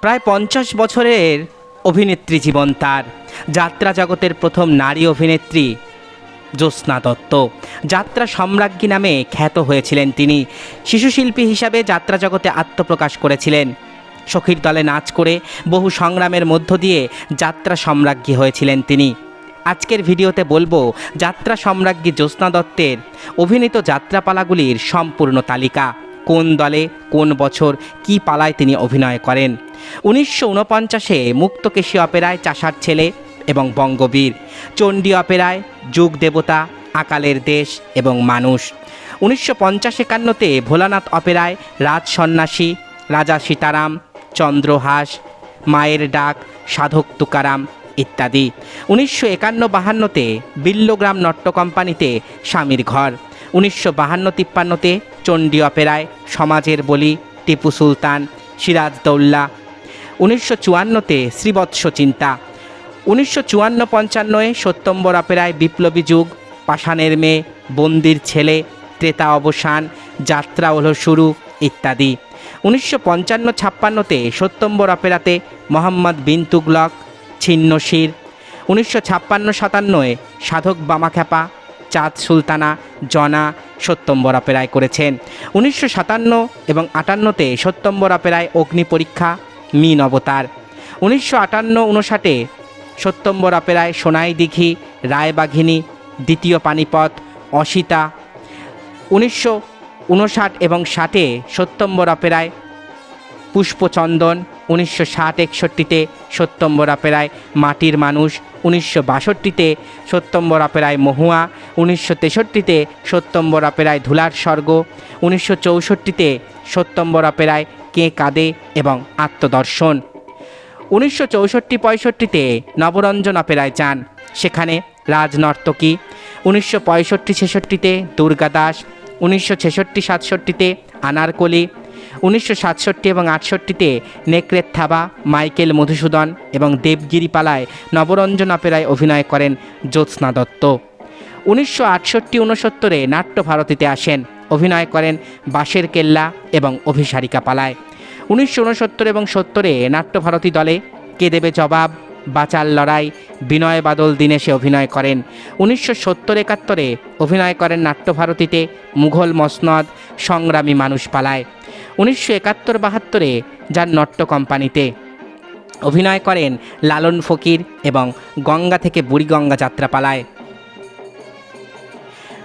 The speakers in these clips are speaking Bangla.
প্রায় পঞ্চাশ বছরের অভিনেত্রী জীবন তার। যাত্রা জগতের প্রথম নারী অভিনেত্রী জ্যোৎস্না দত্ত। যাত্রা সম্রাজ্ঞী নামে খ্যাত হয়েছিলেন তিনি। শিশুশিল্পী হিসাবে যাত্রা জগতে আত্মপ্রকাশ করেছিলেন। সখীর দলে নাচ করে বহু সংগ্রামের মধ্য দিয়ে যাত্রা সম্রাজ্ঞী হয়েছিলেন তিনি। আজকের ভিডিওতে বলব, যাত্রা সম্রাজ্ঞী জ্যোৎস্না দত্তের অভিনীত যাত্রাপালাগুলির সম্পূর্ণ তালিকা। কোন দলে কোন বছর কি পালায় তিনি অভিনয় করেন। উনিশশো উনপঞ্চাশে মুক্তকেশী অপেরায় চাষার ছেলে এবং বঙ্গবীর, চণ্ডী অপেরায় যুগ দেবতা, আকালের দেশ এবং মানুষ। উনিশশো পঞ্চাশ একান্নতে ভোলানাথ অপেরায় রাজ সন্ন্যাসী, রাজা সীতারাম, চন্দ্রহাস, মায়ের ডাক, সাধক তুকারাম ইত্যাদি। উনিশশো একান্ন বাহান্নতে বিল্লগ্রাম নট্য কোম্পানিতে স্বামীর ঘর। উনিশশো বাহান্ন তিপ্পান্নতে চণ্ডী অপেরায় সমাজের বলি টিপু সুলতান সিরাজদৌল্লা উনিশশো চুয়ান্নতে শ্রীবৎস চিন্তা। উনিশশো চুয়ান্ন পঞ্চান্নয় সত্যম্বর অপেরায় বিপ্লবী যুগ। পাষাণের মেয়ে, বন্দির ছেলে, ত্রেতা অবসান, যাত্রা হলো শুরু, ইত্যাদি। উনিশশো পঞ্চান্ন ছাপ্পান্নতে সত্যম্বর অপেরাতে মোহাম্মদ বিন তুগলক ছিন্নশির উনিশশো ছাপ্পান্ন সাতান্নয় সাধক বামাখ্যাপা চাঁদ সুলতানা জনা সত্যম্বর অপেরায় করেছেন। উনিশশো সাতান্ন এবং আটান্নতে সত্যম্বর অপেরায় অগ্নি পরীক্ষা, মিন অবতার। উনিশশো আটান্ন উনষাটে সত্যম্বর অপেরায় সোনাই দিঘি, রায়বাঘিনী, দ্বিতীয় পানিপথ, অসিতা। উনিশশো উনষাট এবং ষাটে সত্যম্বর অপেরায় পুষ্পচন্দন উনিশশো ষাট একষট্টিতে সত্যম্বর পেরায় মাটির মানুষ, উনিশশো বাষট্টিতে সত্যম্বর পেরায় মহুয়া, উনিশশো তেষট্টিতে সত্যম্বর পেরায় ধুলার স্বর্গ, উনিশশো চৌষট্টিতে সত্যম্বর পেরায় কে কাঁদে এবং আত্মদর্শন। উনিশশো চৌষট্টি পঁয়ষট্টিতে নবরঞ্জন অপেরায় যান, সেখানে রাজনর্তকী উনিশশো পঁয়ষট্টি ছেষট্টিতে দুর্গাদাস উনিশশো ছেষট্টি সাতষট্টিতে আনারকলি উনিশশো সাতষট্টি এবং আটষট্টিতে নেকড়ের থাবা, মাইকেল মধুসূদন এবং দেবগিরি পালায় নবরঞ্জন অপেরায় অভিনয় করেন জ্যোৎস্না দত্ত। উনিশশো আটষট্টি উনসত্তরে নাট্য ভারতীতে আসেন, অভিনয় করেন বাঁশের কেল্লা এবং অভিসারিকা পালায়। উনিশশো উনসত্তর এবং সত্তরে নাট্যভারতী দলে কে দেবে জবাব? বাচাল লড়াই, বিনয় বাদল দীনেশে অভিনয় করেন। উনিশশো সত্তর একাত্তরে অভিনয় করেন নাট্যভারতীতে মুঘল মসনদ, সংগ্রামী মানুষ পালায়। উনিশশো একাত্তর বাহাত্তরে যান নট্য কোম্পানিতে। অভিনয় করেন লালন ফকির এবং গঙ্গা থেকে বুড়িগঙ্গা যাত্রা পালায়।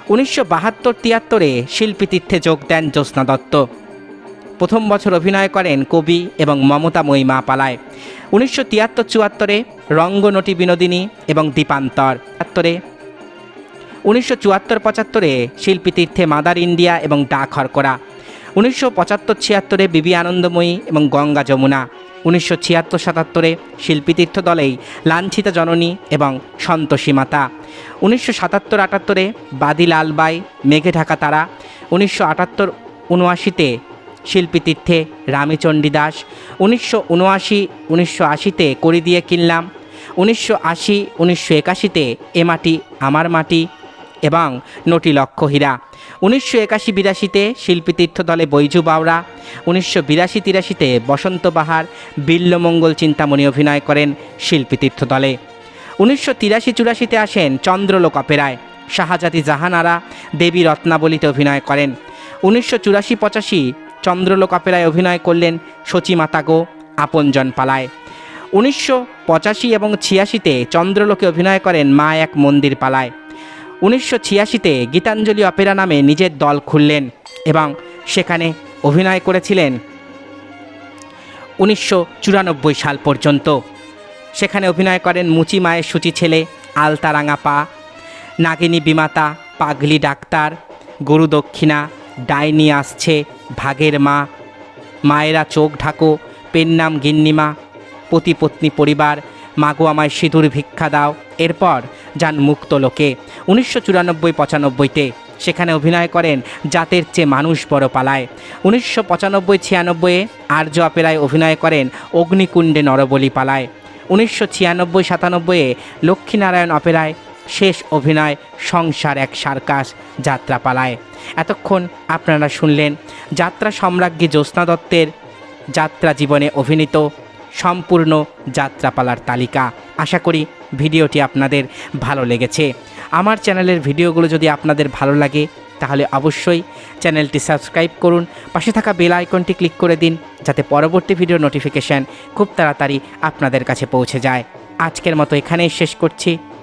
উনিশশো বাহাত্তর তিয়াত্তরে শিল্পী তীর্থে যোগ দেন জ্যোৎস্না দত্ত। প্রথম বছর অভিনয় করেন কবি এবং মমতা মহিমা পালায় উনিশশো তিয়াত্তর চুয়াত্তরে রঙ্গনটি বিনোদিনী এবং দীপান্তর। তিয়াত্তরে। উনিশশো চুয়াত্তর পঁচাত্তরে শিল্পী তীর্থে মাদার ইন্ডিয়া এবং ডাক হরকরা উনিশশো পঁচাত্তর ছিয়াত্তরে বিবি আনন্দময়ী এবং গঙ্গা যমুনা। উনিশশো ছিয়াত্তর সাতাত্তরে শিল্পীতীর্থ দলেই লাঞ্ছিতা জননী এবং সন্তোষী মাতা। উনিশশো সাতাত্তর আটাত্তরে বাদি লালবাই, মেঘে ঢাকা তারা। উনিশশো আটাত্তর উনআশিতে শিল্পীতীর্থে রামীচণ্ডী দাস উনিশশো উনআশি, উনিশশো আশিতে করি দিয়ে কিনলাম, উনিশশো আশি, উনিশশো একাশিতে এ মাটি, আমার মাটি এবং নটি লক্ষ হীরা, উনিশশো একাশি বিরাশিতে শিল্পীতীর্থ দলে বৈজু বাওড়া উনিশশো বিরাশি তিরাশিতে বসন্ত বাহার, বিল্লমঙ্গল চিন্তামণি অভিনয় করেন শিল্পীতীর্থ দলে, উনিশশো তিরাশি চুরাশিতে আসেন চন্দ্রলোক অপেরায়, শাহজাতি জাহানারা, দেবী রত্নাবলীতে অভিনয় করেন, উনিশশো চুরাশি পঁচাশি চন্দ্রলোক অপেরায় অভিনয় করলেন সচী মাতাগো আপনজন পালায়। উনিশশো পঁচাশি এবং ছিয়াশিতে চন্দ্রলোকে অভিনয় করেন মা এক মন্দির পালায়। উনিশশো ছিয়াশিতে গীতাঞ্জলি অপেরা নামে নিজের দল খুললেন এবং সেখানে অভিনয় করেছিলেন উনিশশো চুরানব্বই সাল পর্যন্ত। সেখানে অভিনয় করেন মুচি মায়ের সূচি ছেলে, আলতারাঙা পা, নাগিনী বিমাতা, পাগলি ডাক্তার, গুরু দক্ষিণা ডাইনি আসছে ভাগের মা। মায়েরা চোখ ঢাকো, পেন নাম গিন্নিমা। পতি পত্নী পরিবার মাগো আমায় সিঁদুর ভিক্ষা দাও। এরপর যান মুক্ত লোকে। উনিশশো চুরানব্বই পঁচানব্বইতে সেখানে অভিনয় করেন জাতের চেয়ে মানুষ বড় পালায়। উনিশশো পঁচানব্বই ছিয়ানব্বইয়ে আর্য অপেরায় অভিনয় করেন অগ্নিকুণ্ডে নরবলি পালায়। উনিশশো ছিয়ানব্বই সাতানব্বইয়ে লক্ষ্মীনারায়ণ অপেরায় শেষ অভিনয় সংসার এক সার্কাস যাত্রাপালায় এতক্ষণ আপনারা শুনলেন যাত্রা সম্রাজ্ঞী জ্যোৎস্না দত্তের যাত্রা জীবনে অভিনীত সম্পূর্ণ যাত্রাপালার তালিকা। আশা করি ভিডিওটি আপনাদের ভালো লেগেছে। আমার চ্যানেলের ভিডিওগুলো যদি আপনাদের ভালো লাগে, তাহলে অবশ্যই চ্যানেলটি সাবস্ক্রাইব করুন। পাশে থাকা বেল আইকনটি ক্লিক করে দিন, যাতে পরবর্তী ভিডিও নোটিফিকেশান খুব তাড়াতাড়ি আপনাদের কাছে পৌঁছে যায়। আজকের মতো এখানেই শেষ করছি।